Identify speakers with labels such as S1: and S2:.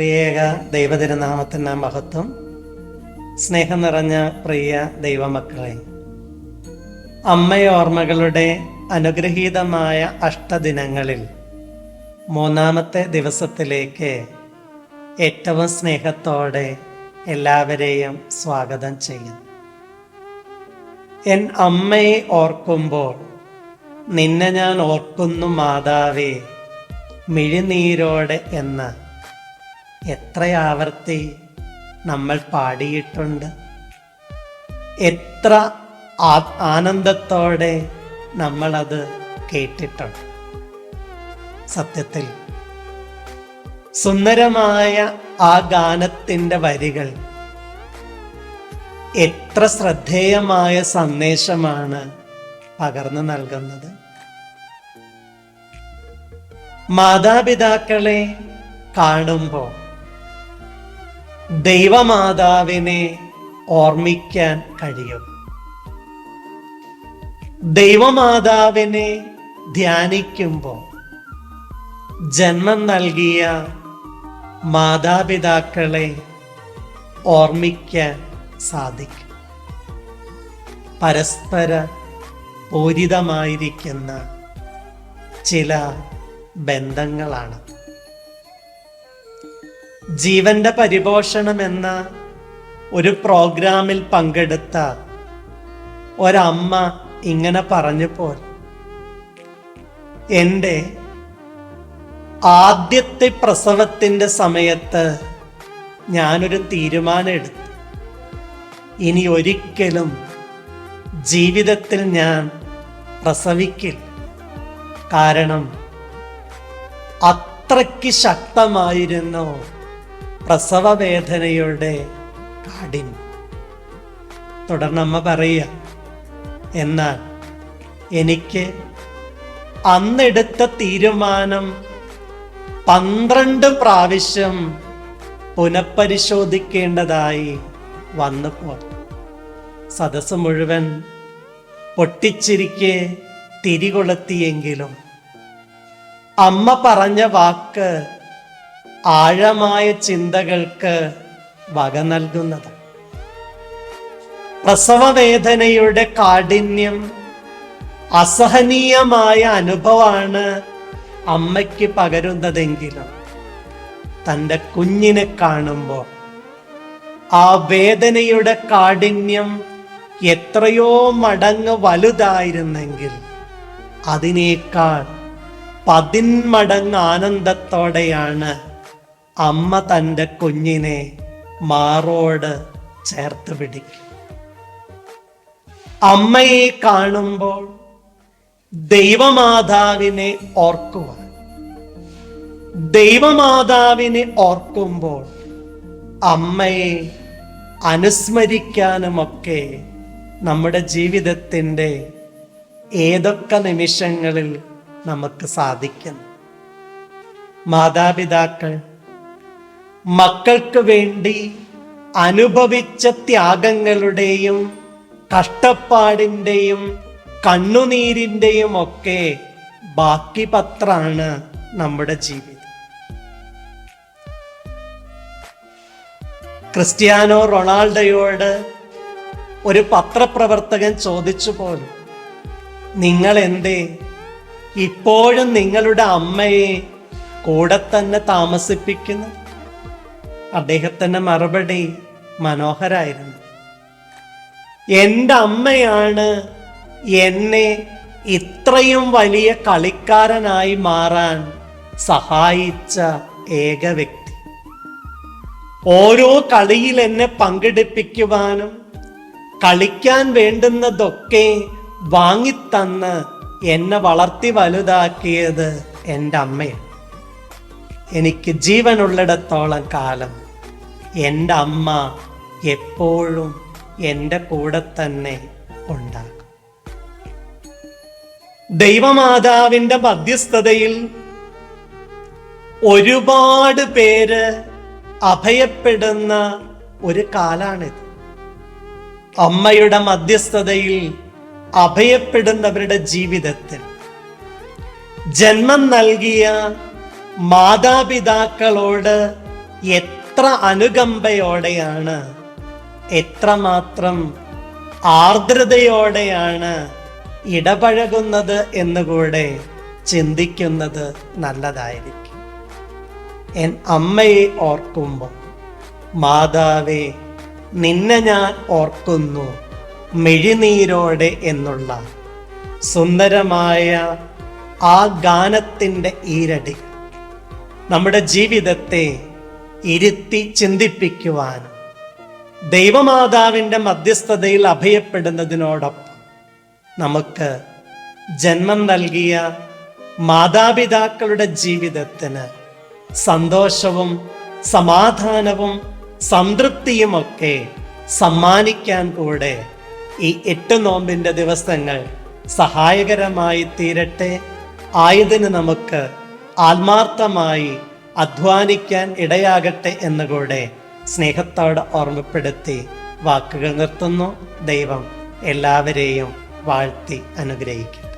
S1: ത്രിയേക ദൈവതിരുനാമത്തിന്റെ മഹത്വം. സ്നേഹം നിറഞ്ഞ പ്രിയ ദൈവമക്കളെ അമ്മയോർമ്മകളുടെ അനുഗ്രഹീതമായ അഷ്ടദിനങ്ങളിൽ മൂന്നാമത്തെ ദിവസത്തിലേക്ക് ഏറ്റവും സ്നേഹത്തോടെ എല്ലാവരെയും സ്വാഗതം ചെയ്യുന്നു. എൻ അമ്മയെ ഓർക്കുമ്പോൾ നിന്നെ ഞാൻ ഓർക്കുന്നു മാതാവേ മിഴിനീരോടെ എന്ന് എത്ര ആവർത്തി നമ്മൾ പാടിയിട്ടുണ്ട്. എത്ര ആനന്ദത്തോടെ നമ്മളത് കേട്ടിട്ടുണ്ട്. സത്യത്തിൽ സുന്ദരമായ ആ ഗാനത്തിന്റെ വരികൾ എത്ര ശ്രദ്ധേയമായ സന്ദേശമാണ് പകർന്നു നൽകുന്നത്. മാതാപിതാക്കളെ കാണുമ്പോൾ ദൈവമാതാവിനെ ഓർമ്മിക്കാൻ കഴിയും. ദൈവമാതാവിനെ ധ്യാനിക്കുമ്പോൾ ജന്മം നൽകിയ മാതാപിതാക്കളെ ഓർമ്മിക്കാൻ സാധിക്കും. പരസ്പര പൂരിതമായിരിക്കുന്ന ചില ബന്ധങ്ങളാണ്. ജീവന്റെ പരിപോഷണം എന്ന ഒരു പ്രോഗ്രാമിൽ പങ്കെടുത്ത ഒരമ്മ ഇങ്ങനെ പറഞ്ഞു പോൽ എന്റെ ആദ്യത്തെ പ്രസവത്തിന്റെ സമയത്ത് ഞാനൊരു തീരുമാനം എടുത്തു ഇനി ഒരിക്കലും ജീവിതത്തിൽ ഞാൻ പ്രസവിക്കില്ല. കാരണം അത്രയ്ക്ക് ശക്തമായിരുന്നു പ്രസവ വേദനയുടെ കാഠിന്യം. തുടർന്നമ്മ പറയുക എന്നാൽ എനിക്ക് അന്നെടുത്ത തീരുമാനം പന്ത്രണ്ട് പ്രാവശ്യം പുനഃപരിശോധിക്കേണ്ടതായി വന്നപ്പോൾ സദസ് മുഴുവൻ പൊട്ടിച്ചിരിക്കെ തിരികൊളുത്തിയെങ്കിലും അമ്മ പറഞ്ഞ വാക്ക് ആഴമായ ചിന്തകൾക്ക് വക നൽകുന്നത്. പ്രസവവേദനയുടെ കാഠിന്യം അസഹനീയമായ അനുഭവമാണ് അമ്മയ്ക്ക് പകരുന്നതെങ്കിലും തന്റെ കുഞ്ഞിനെ കാണുമ്പോൾ ആ വേദനയുടെ കാഠിന്യം എത്രയോ മടങ്ങ് വലുതായിരുന്നെങ്കിൽ അതിനേക്കാൾ പതിന്മടങ്ങ് ആനന്ദത്തോടെയാണ് അമ്മ തന്റെ കുഞ്ഞിനെ മാറോട് ചേർത്ത് പിടിക്കും അമ്മയെ കാണുമ്പോൾ ദൈവമാതാവിനെ ഓർക്കുക ദൈവമാതാവിനെ ഓർക്കുമ്പോൾ അമ്മയെ അനുസ്മരിക്കാനുമൊക്കെ നമ്മുടെ ജീവിതത്തിന്റെ ഏതൊക്കെ നിമിഷങ്ങളിൽ നമുക്ക് സാധിക്കുന്നു. മാതാപിതാക്കൾ മക്കൾക്ക് വേണ്ടി അനുഭവിച്ച ത്യാഗങ്ങളുടെയും കഷ്ടപ്പാടിന്റെയും കണ്ണുനീരിന്റെയും ഒക്കെ ബാക്കി പത്രാണ് നമ്മുടെ ജീവിതം. ക്രിസ്ത്യാനോ റൊണാൾഡോയോട് ഒരു പത്രപ്രവർത്തകൻ ചോദിച്ചു പോലും നിങ്ങൾ എന്തേ ഇപ്പോഴും നിങ്ങളുടെ അമ്മയെ കൂടെ തന്നെ താമസിപ്പിക്കുന്നു? അദ്ദേഹത്തിന്റെ മറുപടി മനോഹരായിരുന്നു. എന്റെ അമ്മയാണ് എന്നെ ഇത്രയും വലിയ കളിക്കാരനായി മാറാൻ സഹായിച്ച ഏക വ്യക്തി. ഓരോ കളിയിൽ എന്നെ പങ്കെടുപ്പിക്കുവാനും കളിക്കാൻ വേണ്ടുന്നതൊക്കെ വാങ്ങിത്തന്ന് എന്നെ വളർത്തി വലുതാക്കിയത് എന്റെ അമ്മയാണ്. എനിക്ക് ജീവനുള്ളിടത്തോളം കാലം എന്റെ അമ്മ എപ്പോഴും എന്റെ കൂടെ തന്നെ ഉണ്ടാകും. ദൈവമാതാവിന്റെ മധ്യസ്ഥതയിൽ ഒരുപാട് പേര് അഭയപ്പെടുന്ന ഒരു കാലാണിത്. അമ്മയുടെ മധ്യസ്ഥതയിൽ അഭയപ്പെടുന്നവരുടെ ജീവിതത്തിൽ ജന്മം നൽകിയ മാതാപിതാക്കളോട് എത്ര അനുകമ്പയോടെയാണ് എത്രമാത്രം ആർദ്രതയോടെയാണ് ഇടപഴകുന്നത് എന്നുകൂടെ ചിന്തിക്കുന്നത് നല്ലതായിരിക്കും. എൻ അമ്മയെ ഓർക്കുമ്പോൾ മാതാവേ നിന്നെ ഞാൻ ഓർക്കുന്നു മെഴിനീരോടെ എന്നുള്ള സുന്ദരമായ ആ ഗാനത്തിന്റെ ഈരടി. നമ്മുടെ ജീവിതത്തെ ഇരുത്തി ചിന്തിപ്പിക്കുവാനും ദൈവമാതാവിന്റെ മധ്യസ്ഥതയിൽ അഭയപ്പെടുന്നതിനോടൊപ്പം നമുക്ക് ജന്മം നൽകിയ മാതാപിതാക്കളുടെ ജീവിതത്തിന് സന്തോഷവും സമാധാനവും സംതൃപ്തിയുമൊക്കെ സമ്മാനിക്കാൻ കൂടെ ഈ എട്ട് നോമ്പിന്റെ ദിവസങ്ങൾ സഹായകരമായി തീരട്ടെ. ആയതിന് നമുക്ക് ആത്മാർത്ഥമായി അധ്വാനിക്കാൻ ഇടയാകട്ടെ എന്നുകൂടെ സ്നേഹത്തോടെ ഓർമ്മപ്പെടുത്തി വാക്കുകൾ നിർത്തുന്നു. ദൈവം എല്ലാവരെയും വാഴ്ത്തി അനുഗ്രഹിക്കും